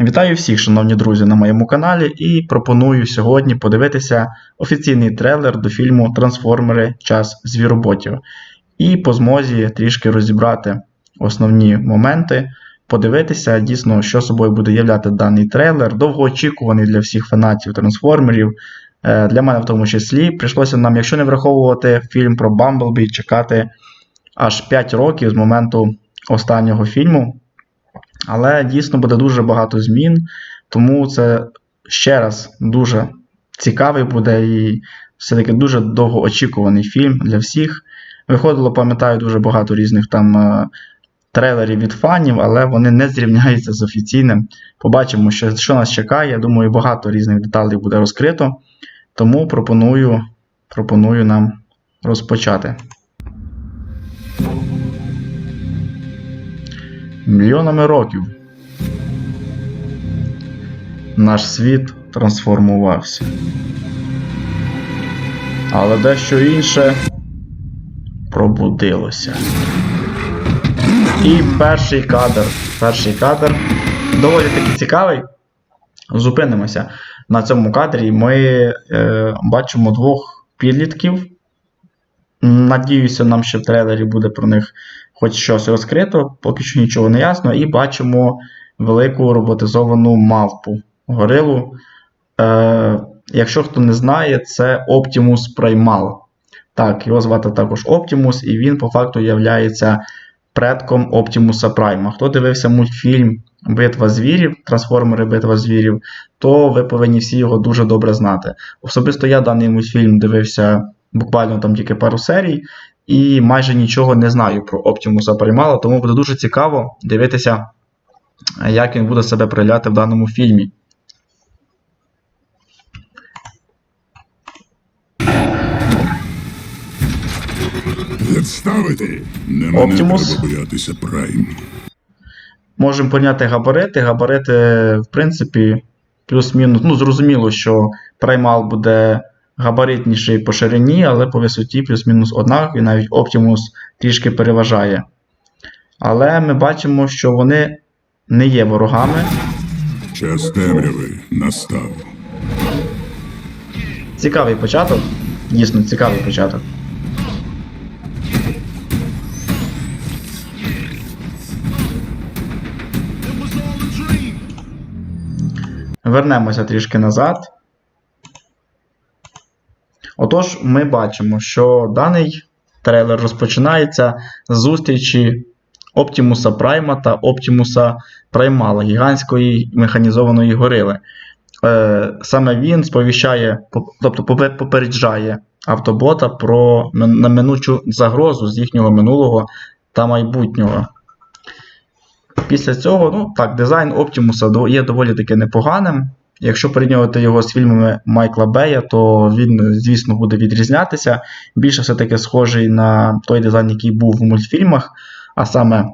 Вітаю всіх, шановні друзі, на моєму каналі і пропоную сьогодні подивитися офіційний трейлер до фільму Трансформери Час звіроботів. І по змозі трішки розібрати основні моменти, подивитися дійсно, що собою буде являти даний трейлер, довгоочікуваний для всіх фанатів трансформерів. Е, Для мене в тому числі прийшлося нам, якщо не враховувати фільм про Бамблбі, чекати аж 5 років з моменту останнього фільму. Але дійсно буде дуже багато змін, тому це ще раз дуже цікавий буде і все-таки дуже довгоочікуваний фільм для всіх. Виходило, пам'ятаю, дуже багато різних там е, трейлерів від фанів, але вони не зрівняються з офіційним. Побачимо, що, що нас чекає. Я думаю, багато різних деталей буде розкрито. Тому пропоную, пропоную нам розпочати. Мільйонами років наш світ трансформувався. Але дещо інше пробудилося. І перший кадр. Перший кадр доволі таки цікавий. Зупинимося. На цьому кадрі ми е, бачимо двох підлітків. Надіюся, нам ще в трейлері буде про них хоч щось розкрито, поки що нічого не ясно. І бачимо велику роботизовану мавпу горилу. Е, Якщо хто не знає, це Optimus Primal. Так, його звати також Optimus, і він по факту є предком Optimus Prime. Хто дивився мультфільм Битва звірів, Трансформери Битва звірів, то ви повинні всі його дуже добре знати. Особисто я даний мультфільм дивився буквально там тільки пару серій, і майже нічого не знаю про Optimus Primal, тому буде дуже цікаво дивитися, як він буде себе проявляти в даному фільмі. Відставити! Не мене Оптимус. треба боятися Прайм. Можемо поняти габарити. Габарити, в принципі, плюс-мінус. Ну, зрозуміло, що праймал буде габаритніший по ширині, але по висоті плюс-мінус однакові, навіть Optimus трішки переважає. Але ми бачимо, що вони не є ворогами. Час темряви настав. Цікавий початок. Дійсно, цікавий початок. Вернемося трішки назад. Отож, ми бачимо, що даний трейлер розпочинається з зустрічі Оптімуса Прайма та Оптімуса Праймала, гігантської механізованої горили. Е, саме він сповіщає, тобто попереджає автобота про неминучу загрозу з їхнього минулого та майбутнього. Після цього, ну так, дизайн Оптімуса є доволі таки непоганим. Якщо порівнювати його з фільмами Майкла Бея, то він, звісно, буде відрізнятися. Більше все-таки схожий на той дизайн, який був в мультфільмах, а саме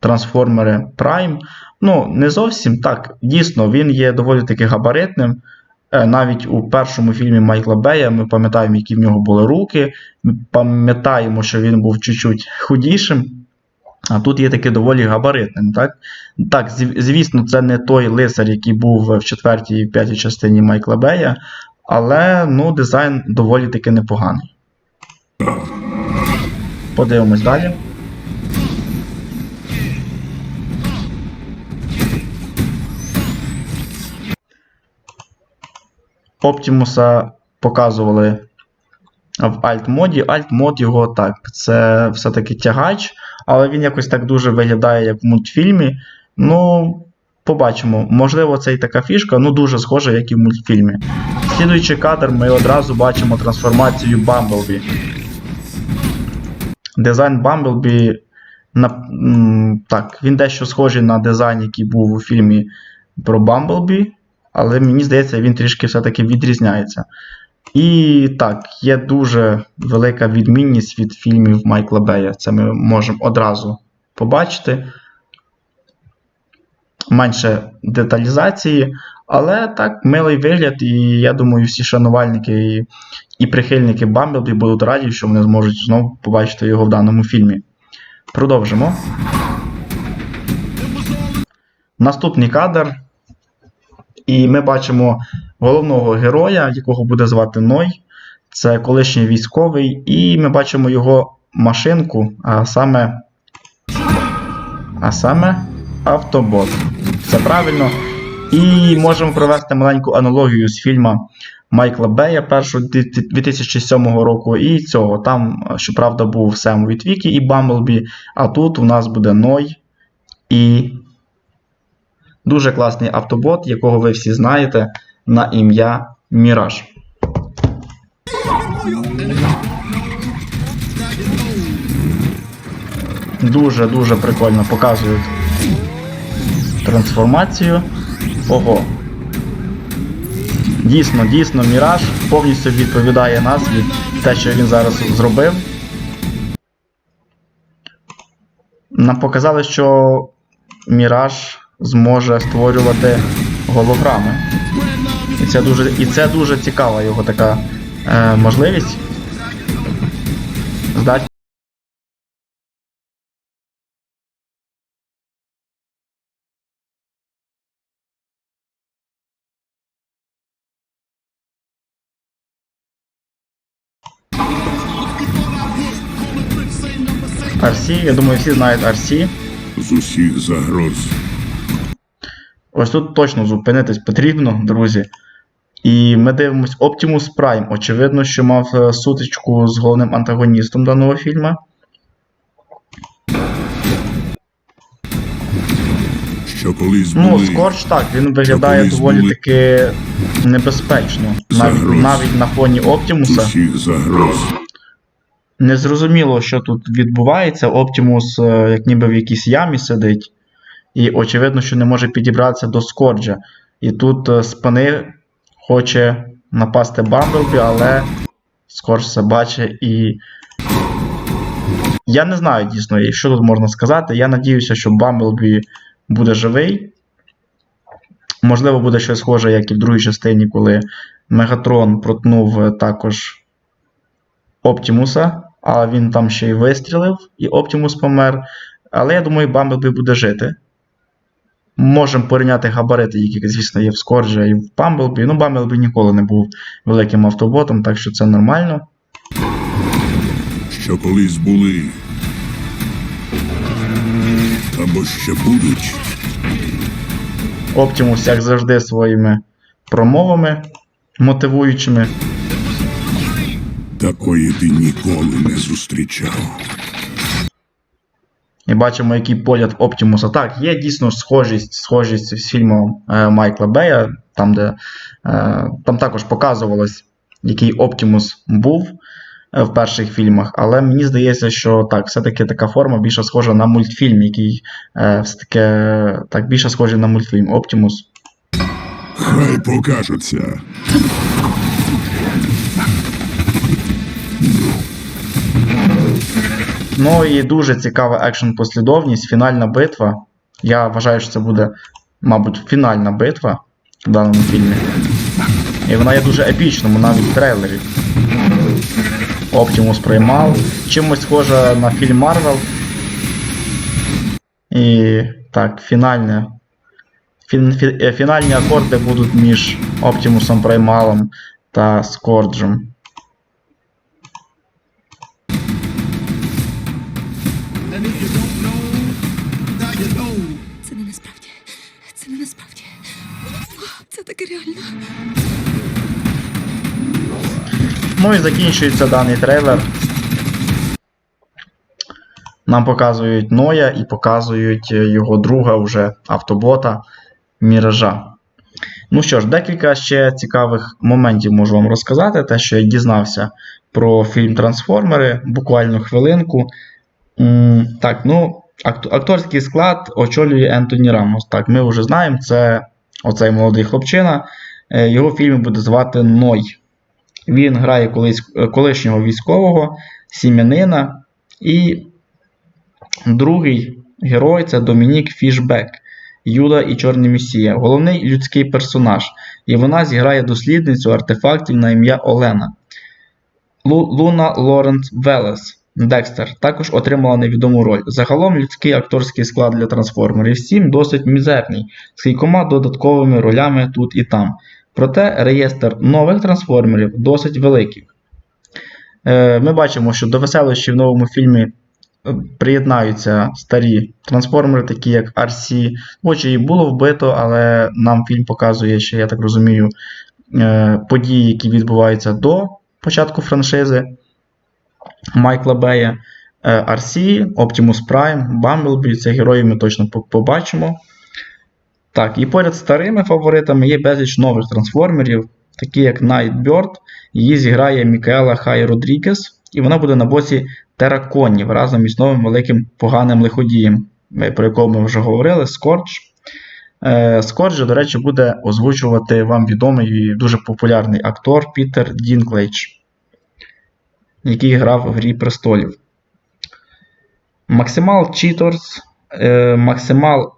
Трансформери Prime. Ну, не зовсім так. Дійсно, він є доволі таки габаритним. Е, Навіть у першому фільмі Майкла Бея ми пам'ятаємо, які в нього були руки. Ми пам'ятаємо, що він був чуть-чуть худішим. А тут є таки доволі габаритним. Так, так звісно, це не той лицар, який був в четвертій і п'ятій частині Майкла Бея, але ну, дизайн доволі таки непоганий. Подивимось далі. Оптімуса показували в Alt-моді. Alt-мод його так, це все-таки тягач, але він якось так дуже виглядає, як в мультфільмі. Ну, побачимо. Можливо, це і така фішка, ну дуже схожа, як і в мультфільмі. Слідуючий кадр, ми одразу бачимо трансформацію Бамблбі. Дизайн Бамблбі. На, так, він дещо схожий на дизайн, який був у фільмі про Бамблбі, але мені здається, він трішки все-таки відрізняється. І так, є дуже велика відмінність від фільмів Майкла Бея. Це ми можемо одразу побачити. Менше деталізації, але так, милий вигляд, і я думаю, всі шанувальники і, і прихильники Бамблбі будуть раді, що вони зможуть знову побачити його в даному фільмі. Продовжимо. Наступний кадр І ми бачимо головного героя, якого буде звати Ной. Це колишній військовий, і ми бачимо його машинку, а саме. А саме автобот. Все правильно. І можемо провести маленьку аналогію з фільму Майкла Бея першого 2007 року і цього. Там, щоправда, був Сем Вітвікі і Бамблбі, а тут у нас буде Ной і дуже класний автобот, якого ви всі знаєте, на ім'я Міраж. Дуже-дуже прикольно показують трансформацію. Ого. Дійсно, дійсно, Міраж повністю відповідає назві те, що він зараз зробив. Нам показали, що Міраж зможе створювати голограми. І це дуже, і це дуже цікава його така е, можливість. Здать. Арсі, я думаю, всі знають Арсі. З усіх загроз. Ось тут точно зупинитись потрібно, друзі. І ми дивимось Optimus Prime. Очевидно, що мав е, сутичку з головним антагоністом даного фільму. Що колись Ну. Скорч так, він виглядає доволі були таки небезпечно. Навіть, Загроз. навіть на фоні Оптімуса. Незрозуміло, що тут відбувається. Оптімус, е, як ніби в якійсь ямі сидить. І очевидно, що не може підібратися до Скорджа. І тут е, спини хоче напасти Бамблбі, але Скордж це бачить і. Я не знаю дійсно, що тут можна сказати. Я надіюся, що Бамблбі буде живий. Можливо, буде щось схоже, як і в другій частині, коли Мегатрон протнув е, також Оптімуса, а він там ще й вистрілив, і Оптімус помер. Але я думаю, Бамблбі буде жити. Можемо порівняти габарити, які, звісно, є в Скорджа і в Бамблбі. Ну, Бамблбі ніколи не був великим автоботом, так що це нормально. Що колись були. Або ще будуть. Оптімус, як завжди, своїми промовами мотивуючими. Такої ти ніколи не зустрічав. І бачимо, який погляд Оптімуса. Так, є дійсно схожість, схожість з фільмом е, Майкла Бея, там, де е, там також показувалось, який Оптімус був е, в перших фільмах. Але мені здається, що так, все-таки така форма більше схожа на мультфільм, який все-таки так більше схожий на мультфільм Оптімус. Хай покажуться. Ну і дуже цікава екшн послідовність, фінальна битва. Я вважаю, що це буде, мабуть, фінальна битва в даному фільмі. І вона є дуже епічною, навіть в трейлері. Оптимус приймав. Чимось схожа на фільм Марвел. І так, фінальне. Фін, фі, е, фінальні акорди будуть між Оптимусом Праймалом та Скорджем. Ну і закінчується даний трейлер. Нам показують Ноя і показують е, його друга вже автобота Міража. Ну що ж, декілька ще цікавих моментів можу вам розказати. Те, що я дізнався про фільм Трансформери, буквально хвилинку. Так, ну, акторський склад очолює Ентоні Рамос. Так, ми вже знаємо, це оцей молодий хлопчина. Е, Його в фільмі буде звати Ной. Він грає колись, е, колишнього військового, сім'янина. І другий герой це Домінік Фішбек, Юда і Чорний Месія. Головний людський персонаж. І вона зіграє дослідницю артефактів на ім'я Олена. Лу- Луна Лоренс Велес. Декстер також отримала невідому роль. Загалом людський акторський склад для трансформерів 7 досить мізерний, з кількома додатковими ролями тут і там. Проте реєстр нових трансформерів досить великий. Е, Ми бачимо, що до веселощів в новому фільмі е, приєднаються старі трансформери, такі як RC. Хоч і було вбито, але нам фільм показує, що я так розумію, е, події, які відбуваються до початку франшизи Майкла Бея. RC, Optimus Prime, Bumblebee, це герої ми точно побачимо. Так, і поряд з старими фаворитами є безліч нових трансформерів, такі як Nightbird. Її зіграє Мікаела Хай Родрігес, і вона буде на боці тераконів разом із новим великим поганим лиходієм, е, про якого ми вже говорили, Скорч. Скорч, до речі, буде озвучувати вам відомий і дуже популярний актор Пітер Дінклейдж, який грав в Грі престолів. Максимал Cheaters, е, Максимал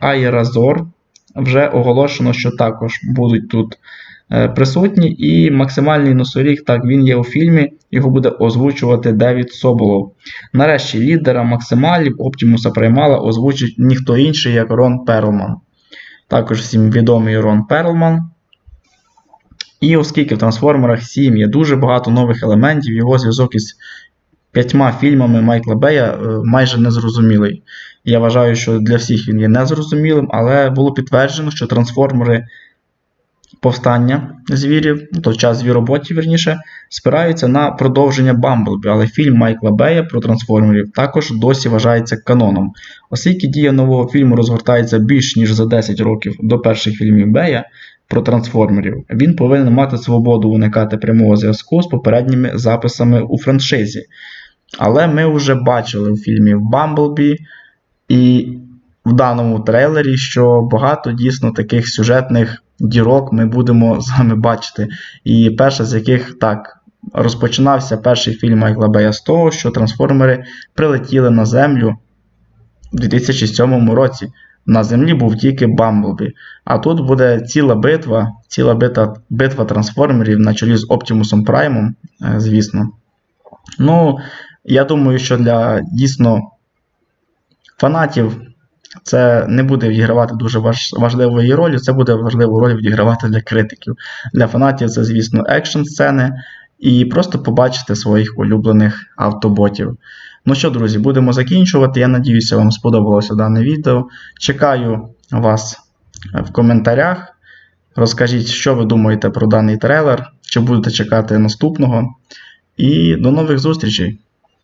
Айразор вже оголошено, що також будуть тут е, присутні. І максимальний носоріг, так, він є у фільмі, його буде озвучувати Девід Соболов. Нарешті лідера максималів Оптімуса Праймала озвучить ніхто інший, як Рон Перлман. Також всім відомий Рон Перлман. І оскільки в Трансформерах 7 є дуже багато нових елементів, його зв'язок із п'ятьма фільмами Майкла Бея е, майже незрозумілий. Я вважаю, що для всіх він є незрозумілим, але було підтверджено, що трансформери повстання звірів, то час звіроботів, вірніше, спираються на продовження Бамблбі, але фільм Майкла Бея про трансформерів також досі вважається каноном. Оскільки дія нового фільму розгортається більш ніж за 10 років до перших фільмів Бея про трансформерів, він повинен мати свободу уникати прямого зв'язку з попередніми записами у франшизі. Але ми вже бачили у фільмі Бамблбі і в даному трейлері, що багато дійсно таких сюжетних дірок ми будемо з вами бачити. І перша з яких так. Розпочинався перший фільм Майкла Бея з того, що трансформери прилетіли на Землю у 2007 році. На землі був тільки Бамблбі. А тут буде ціла битва, ціла битва, битва трансформерів на чолі з Оптімусом Праймом, е, звісно. Ну, я думаю, що для дійсно фанатів це не буде відігравати дуже важ, важливої ролі, це буде важливу роль відігравати для критиків. Для фанатів це, звісно, екшн сцени і просто побачити своїх улюблених автоботів. Ну що, друзі, будемо закінчувати. Я надіюся, вам сподобалося дане відео. Чекаю вас в коментарях. Розкажіть, що ви думаєте про даний трейлер, чи будете чекати наступного. І до нових зустрічей!